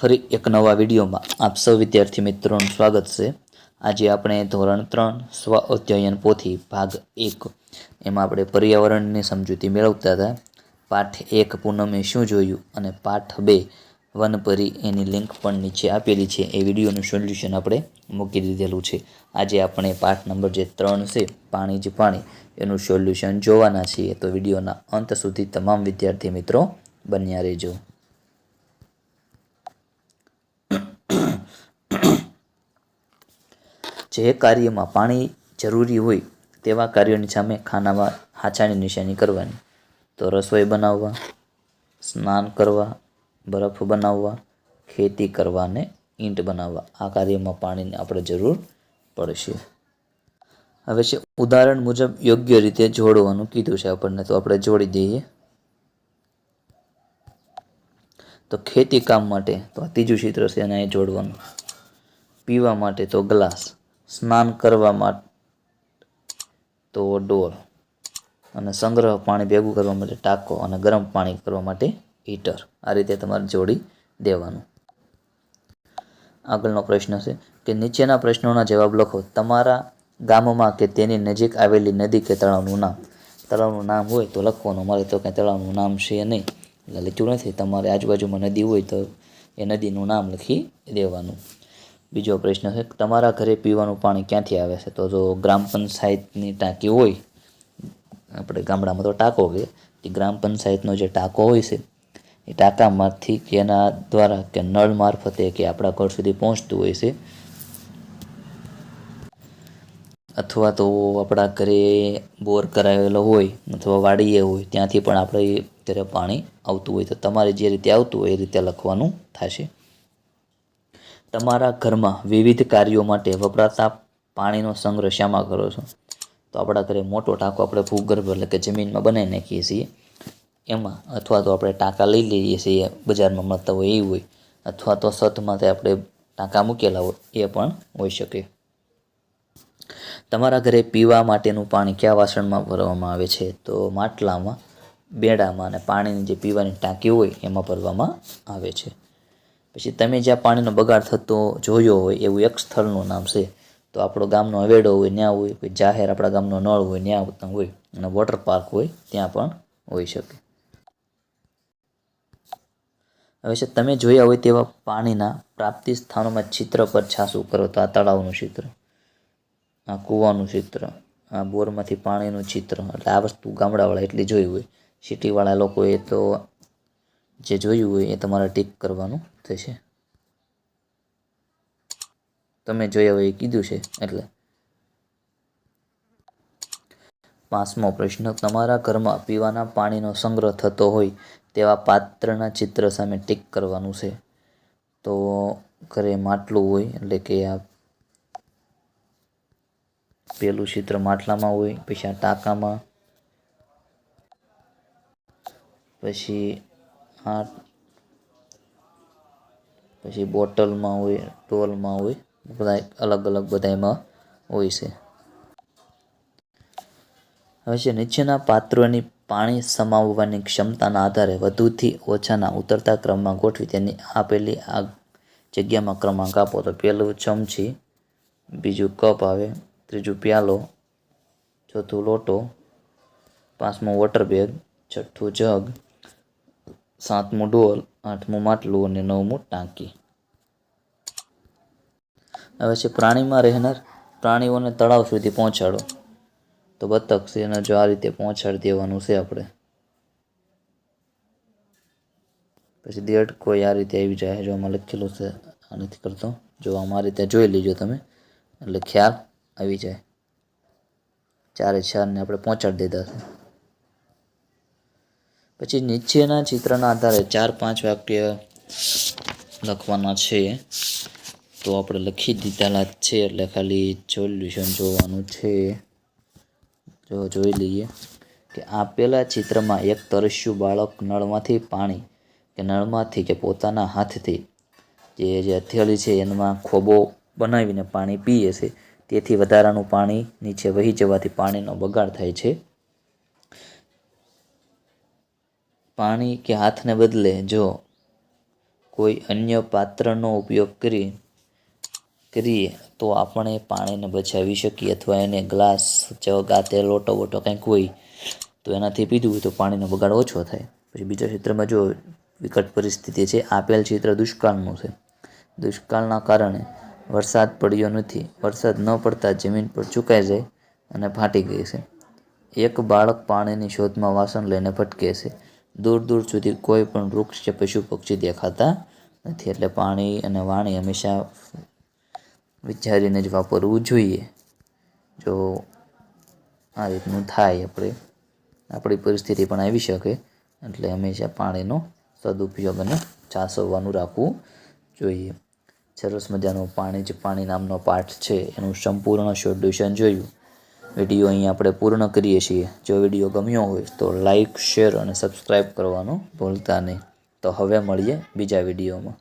ફરી એક નવા વિડીયોમાં આપ સૌ વિદ્યાર્થી મિત્રોનું સ્વાગત છે. આજે આપણે ધોરણ ત્રણ સ્વ અધ્યયન પોથી ભાગ એક એમાં આપણે પર્યાવરણની સમજૂતી મેળવતા હતા. પાઠ એક પૂનમે શું જોયું અને પાઠ બે વનપરી એની લિંક પણ નીચે આપેલી છે. એ વિડીયોનું સોલ્યુશન આપણે મૂકી દીધેલું છે. આજે આપણે પાઠ નંબર જે ત્રણ છે, પાણી જ પાણી, એનું સોલ્યુશન જોવાના છીએ. તો વિડીયોના અંત સુધી તમામ વિદ્યાર્થી મિત્રો બન્યા રહેજો. જે કાર્યમાં પાણી જરૂરી હોય તેવા કાર્યોની સામે ખાનામાં હાચાની નિશાની કરવાની. તો રસોઈ બનાવવા, સ્નાન કરવા, બરફ બનાવવા, ખેતી કરવા અને ઈંટ બનાવવા, આ કાર્યમાં પાણીની આપણે જરૂર પડશે. હવે છે, ઉદાહરણ મુજબ યોગ્ય રીતે જોડવાનું કીધું છે આપણને, તો આપણે જોડી દઈએ. તો ખેતી કામ માટે, તો આ ત્રીજું ચિત્ર છે અહીં જોડવાનું. પીવા માટે તો ગ્લાસ. સ્નાન કરવા માટે તો ડોર અને સંગ્રહ પાણી ભેગું કરવા માટે ટાંકો અને ગરમ પાણી કરવા માટે હીટર. આ રીતે તમારે જોડી દેવાનું. આગળનો પ્રશ્ન છે કે નીચેના પ્રશ્નોના જવાબ લખો. તમારા ગામમાં કે તેની નજીક આવેલી નદી કે તળાવનું નામ? તળાવનું નામ હોય તો લખવાનું. અમારે તો કંઈ તળાવનું નામ છે નહીં. એટલે લખ્યું નથી. તમારે આજુબાજુમાં નદી હોય તો એ નદીનું નામ લખી દેવાનું. બીજો પ્રશ્ન છે, તમારા ઘરે પીવાનું પાણી ક્યાંથી આવે છે? તો જો ગ્રામ પંચાયતની ટાંકી હોય, આપણે ગામડામાં તો ટાંકો કે એ ગ્રામ પંચાયતનો જે ટાંકો હોય છે, એ ટાંકામાંથી કે એના દ્વારા કે નળ મારફતે કે આપણા ઘર સુધી પહોંચતું હોય છે, અથવા તો આપણા ઘરે બોર કરાવેલો હોય અથવા વાડીએ હોય, ત્યાંથી પણ આપણે ઘરે પાણી આવતું હોય, તો તમારે જે રીતે આવતું હોય એ રીતે લખવાનું થશે. તમારા ઘરમાં વિવિધ કાર્યો માટે વપરાતા પાણીનો સંગ્રહ શામાં કરો છો? તો આપણા ઘરે મોટો ટાંકો આપણે ભૂગર્ભ એટલે કે જમીનમાં બનાવી નાખીએ છીએ. એમાં અથવા તો આપણે ટાંકા લઈ લઈએ છીએ બજારમાં મળતા હોય એ હોય, અથવા તો સતમાંથી આપણે ટાંકા મૂકેલા હોય એ પણ હોઈ શકે. તમારા ઘરે પીવા માટેનું પાણી કયા વાસણમાં ભરવામાં આવે છે? તો માટલામાં, બેડામાં અને પાણીની જે પીવાની ટાંકી હોય એમાં ભરવામાં આવે છે. પછી તમે જ્યાં પાણીનો બગાડ થતો જોયો હોય એવું એક સ્થળનું નામ છે, તો આપણો ગામનો હવેડો હોય ત્યાં હોય, કોઈ જાહેર આપણા ગામનો નળ હોય ત્યાં હોય, અને વોટર પાર્ક હોય ત્યાં પણ હોઈ શકે. હવે છે, તમે જોયા હોય તેવા પાણીના પ્રાપ્તિ સ્થાનોમાં ચિત્ર પર છાસું કરો, તો આ તળાવનું ચિત્ર આ કૂવાનું ચિત્ર આ બોરમાંથી પાણીનું ચિત્ર એટલે આ વસ્તુ ગામડાવાળા એટલી જોઈ હોય. સિટીવાળા લોકોએ તો જે જોયું હોય એ તમારે ટીક કરવાનું થશે તમે જોયા હોય એ કીધું છે, એટલે. પાંચમો પ્રશ્ન, તમારા ઘરમાં પીવાના પાણીનો સંગ્રહ થતો હોય તેવા પાત્રના ચિત્ર સામે ટીક કરવાનું છે. તો ઘરે માટલું હોય, એટલે કે આ પેલું ચિત્ર માટલામાં હોય, પછી આ ટાંકામાં. પછી આ પછી બોટલમાં હોય, ટોલમાં હોય બધા અલગ અલગ બધામાં હોય છે. હવે છે, નીચેના પાત્રોની પાણી સમાવવાની ક્ષમતાના આધારે વધુથી ઓછાના ઉતરતા ક્રમમાં ગોઠવી તેની આપેલી આ જગ્યામાં ક્રમાંક આપો. તો પહેલું ચમચી, બીજું કપ આવે, ત્રીજું પ્યાલો, ચોથું લોટો, પાંચમું વોટર બેગ છઠ્ઠું જગ સાતમું ડોલ આઠમું માટલું અને નવમું ટાંકી. હવે છે પ્રાણીમાં રહેનાર પ્રાણીઓને તળાવ સુધી પહોંચાડો. તો બતક છે એને જો આ રીતે પહોંચાડી દેવાનું છે આપણે. પછી દેડ કોઈ આ રીતે આવી જાય જો આમાં લખેલું છે, આ નથી કરતો. જો આમાં આ રીતે જોઈ લીજો તમે. એટલે ખ્યાલ આવી જાય. ચારે ચારને આપણે પહોંચાડી દીધા છે. પછી નીચેના ચિત્રના આધારે ચાર પાંચ વાક્ય લખવાના છે. તો આપણે લખી દીધેલા છે, એટલે ખાલી સોલ્યુશન જોવાનું છે. જો જોઈ લઈએ કે આપેલા ચિત્રમાં એક તરસ્યું બાળક નળમાંથી પાણી કે નળમાંથી કે પોતાના હાથથી જે જે હથેળી છે એમાં ખોબો બનાવીને પાણી પીએ છે, તેથી વધારાનું પાણી નીચે વહી જવાથી પાણીનો બગાડ થાય છે. પાણી કે હાથને બદલે જો કોઈ અન્ય પાત્રનો ઉપયોગ કરી, કરીએ, તો આપણે પાણીને બચાવી શકીએ. અથવા એને ગ્લાસ જગ તે લોટો વોટો કંઈક હોય, તો એનાથી પીધું હોય તો પાણીનો બગાડ ઓછો થાય. પછી બીજા ક્ષેત્રમાં જો વિકટ પરિસ્થિતિ છે, આપેલ ચિત્ર દુષ્કાળનું છે. દુષ્કાળના કારણે વરસાદ પડ્યો નથી. વરસાદ ન પડતા જમીન પર ચૂકાઈ જાય અને ફાટી ગઈ છે. એક બાળક પાણીની શોધમાં વાસણ લઈને ભટકે છે. દૂર દૂર સુધી કોઈ પણ વૃક્ષ કે પશુ પક્ષી દેખાતા નથી. એટલે પાણી અને વાણી હંમેશા વિચારીને જ વાપરવું જોઈએ. જો આ રીતનું થાય આપણે, આપણી પરિસ્થિતિ પણ આવી શકે, એટલે હંમેશા પાણીનો સદુપયોગ અને સાચવવાનું રાખવું જોઈએ. સરસ મજાનું પાણી જ પાણી નામનો પાઠ છે. એનું સંપૂર્ણ સોલ્યુશન જોયું. વીડિયો અહીં આપણે પૂર્ણ કરીએ છીએ. જો વીડિયો ગમ્યો હોય તો લાઈક, શેર અને સબસ્ક્રાઈબ કરવાનું ભૂલતા નહીં. તો હવે મળીએ બીજા વિડીયોમાં.